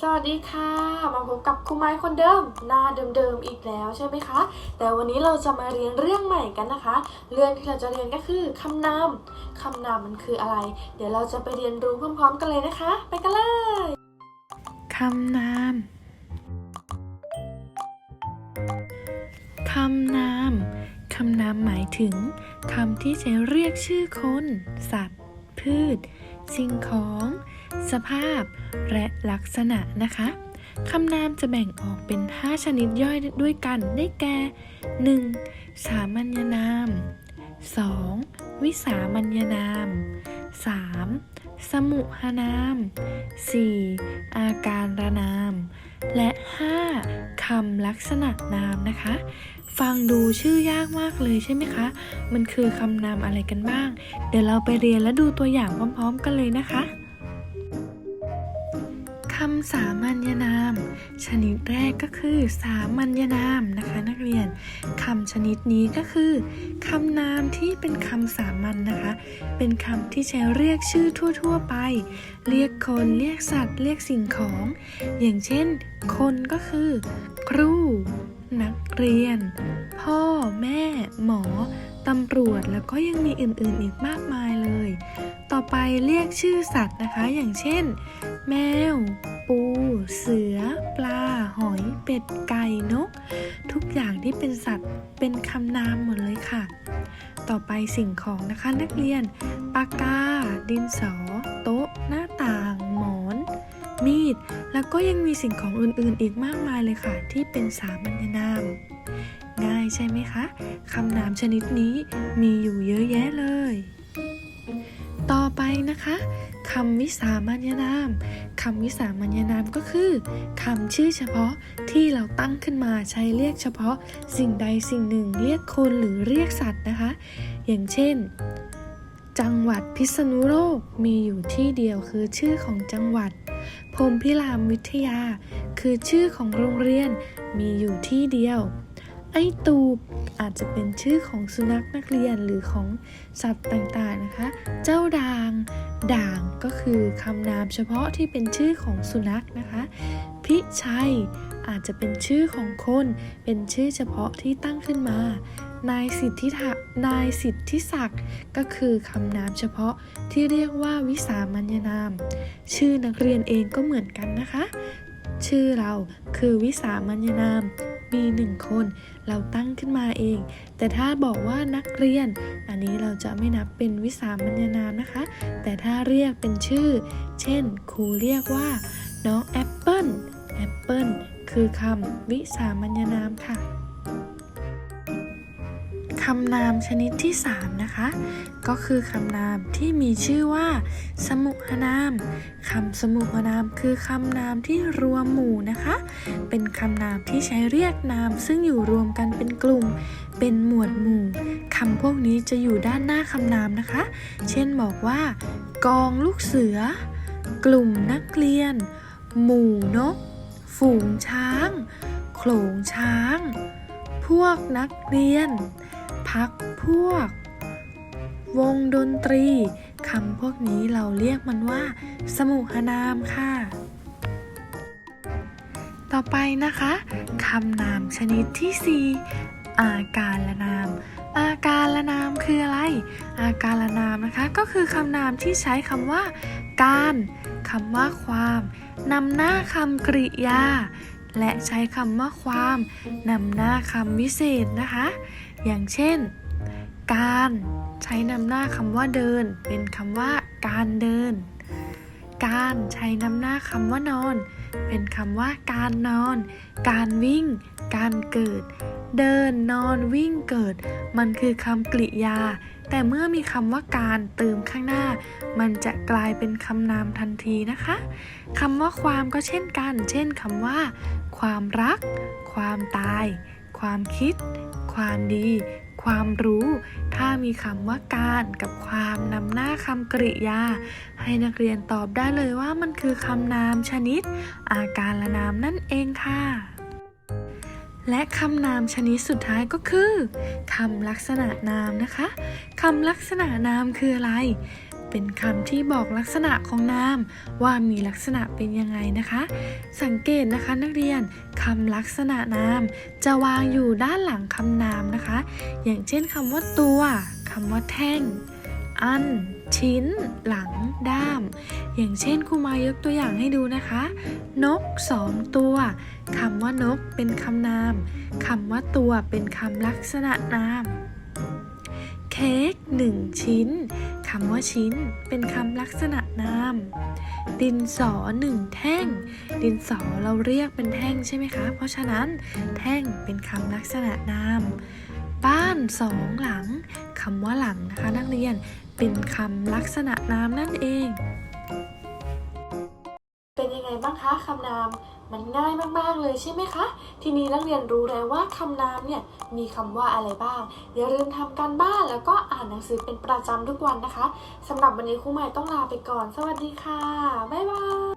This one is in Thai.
สวัสดีค่ะ มาพบกับครูไม้คนเดิม หน้าเดิมๆอีกแล้วใช่ไหมคะ แต่วันนี้เราจะมาเรียนเรื่องใหม่กันนะคะ เรื่องที่เราจะเรียนก็คือคำนามคำนามมันคืออะไร เดี๋ยวเราจะไปเรียนรู้พร้อมๆกันเลยนะคะ ไปกันเลยคำนามคำนามคำนามหมายถึงคำที่ใช้เรียกชื่อคน สัตว์ พืช สิ่งของ สภาพ และลักษณะนะคะคำนามจะแบ่งออกเป็น 5 ชนิดย่อยด้วยกันได้แก่ 1. สามัญนาม 2. วิสามัญนาม 3. สมุหนาม 4. อาการระนาม และ 5. คำลักษณะนามนะคะ ฟังดูชื่อยากมากเลยใช่ไหมคะ มันคือคำนามอะไรกันบ้าง เดี๋ยวเราไปเรียนและดูตัวอย่างพร้อม ๆ กันเลยนะคะคำสามัญนาม ชนิดแรกก็คือ สามัญนามนะคะ นักเรียนคำชนิดนี้ก็คือคำนามที่เป็นคำสามัญนะคะ เป็นคำที่ใช้เรียกชื่อทั่ว ๆ ไป เรียกคนเรียกสัตว์ เรียกสิ่งของ อย่างเช่น คนก็คือ ครู นักเรียน พ่อ แม่ หมอ ตำรวจ แล้วก็ยังมีอื่นๆอีกมากมายเลย ต่อไปเรียกชื่อสัตว์นะคะ อย่างเช่น แมว ปู เสือ ปลา หอย เป็ด ไก่ นก ทุกอย่างที่เป็นสัตว์เป็นคำนามหมดเลยค่ะ ต่อไปสิ่งของนะคะนักเรียน ปากกา ดินสอ โต๊ะหน้า มีด แล้วก็ยังมีสิ่งของอื่นๆ อีกมากมายเลยค่ะ ที่เป็นสามัญนาม ง่ายใช่ไหมคะคำนามชนิดนี้มีอยู่เยอะแยะเลย ต่อไปนะคะคำวิสามัญนาม คำวิสามัญนามก็คือคำชื่อเฉพาะที่เราตั้งขึ้นมาใช้เรียกเฉพาะ สิ่งใดสิ่งหนึ่งเรียกคนหรือเรียกสัตว์นะคะ อย่างเช่น จังหวัดพิษณุโลกมีอยู่ที่เดียวคือชื่อของจังหวัดพรมพิรามวิทยา คือชื่อของโรงเรียนมีอยู่ที่เดียว ไอตูบอาจจะเป็นชื่อของสุนัขนักเรียนหรือของสัตว์ต่างๆนะคะ เจ้าด่าง ด่างก็คือคำนามเฉพาะที่เป็นชื่อของสุนัขนะคะ พิชัยอาจจะเป็นชื่อของคน เป็นชื่อเฉพาะที่ตั้งขึ้นมา นายสิทธิทะนายสิทธิศักดิ์ก็คือคำนามเฉพาะที่เรียกว่าวิสามัญนาม ชื่อนักเรียนเองก็เหมือนกันนะคะ ชื่อเราคือวิสามัญนาม มีหนึ่งคนเราตั้งขึ้นมาเอง แต่ถ้าบอกว่านักเรียน อันนี้เราจะไม่นับเป็นวิสามัญนามนะคะ แต่ถ้าเรียกเป็นชื่อ เช่น ครูเรียกว่า น้องแอปเปิลแอปเปิลคือคำวิสามัญนามค่ะ คำนามชนิดที่ 3 นะคะ ก็คือคำนามที่มีชื่อว่า สมุหนามคำสมุหนามคือคำนามที่รวมหมู่นะคะ เป็นคำนามที่ใช้เรียกนาม ซึ่งอยู่รวมกันเป็นกลุ่ม เป็นหมวดหมู่คำพวกนี้จะอยู่ด้านหน้าคำนามนะคะ เช่นบอกว่า กองลูกเสือ กลุ่มนักเรียน หมู่นก ฝูงช้าง โขลงช้าง พวกนักเรียน พักพวก วงดนตรีคำพวกนี้เราเรียกมันว่า สมุหนามค่ะ ต่อไปนะคะคำนามชนิดที่ 4 อาการละนาม อาการละนามคืออะไร อาการละนามนะคะก็คือคำนามที่ใช้คำว่า การคำว่าความนำหน้าคำกริยา และใช้คำว่าความนำหน้าคำวิเศษนะคะ อย่างเช่น การใช้นำหน้าคำว่าเดิน เป็นคำว่าการเดิน การใช้นำหน้าคำว่านอน เป็นคำว่าการนอน การวิ่ง การเกิด เดินนอนวิ่งเกิด มันคือคำกริยา แต่เมื่อมีคำว่าการเติมข้างหน้า มันจะกลายเป็นคำนามทันทีนะคะคำว่าความก็เช่นกัน เช่นคำว่า ความรัก ความตาย ความคิด ความดี ความรู้ ถ้ามีคำว่าการกับความนำหน้าคำกริยา ให้นักเรียนตอบได้เลยว่ามันคือคำนามชนิด อาการละนามนั่นเองค่ะ และคำนามชนิดสุดท้ายก็คือคำลักษณะนามนะคะคำลักษณะนามคืออะไร เป็นคำที่บอกลักษณะของนาม ว่ามีลักษณะเป็นยังไงนะคะ สังเกตนะคะนักเรียนคำลักษณะนาม จะวางอยู่ด้านหลังคำนามนะคะ อย่างเช่นคำว่าตัวคำว่าแท่ง อัน ชิ้น หลัง ด้าม อย่างเช่นครูมายกตัวอย่างให้ดูนะคะ นกสองตัวคำว่านกเป็นคำนามคำว่าตัวเป็นคำลักษณะนาม เค้กหนึ่งชิ้นำว่าชิ้น เป็นคำลักษณะนาม ดินสอหนึ่งแท่ง ดินสอเราเรียกเป็นแท่งใช่ไหมคะ เพราะฉะนั้นแท่งเป็นคำลักษณะนาม บ้านสองหลังคำว่าหลังนะคะ นักเรียนเป็นคำลักษณะนามนั่นเอง เป็นยังไงบ้างคะคำนาม มันง่ายมากๆเลยใช่ไหมคะ ทีนี้นักเรียนรู้แล้วว่าคำนามเนี่ยมีคำว่าอะไรบ้าง อย่าลืมทำการบ้านแล้วก็อ่านหนังสือเป็นประจำทุกวันนะคะสำหรับวันนี้ครูใหม่ต้องลาไปก่อน สวัสดีค่ะ บ๊ายบาย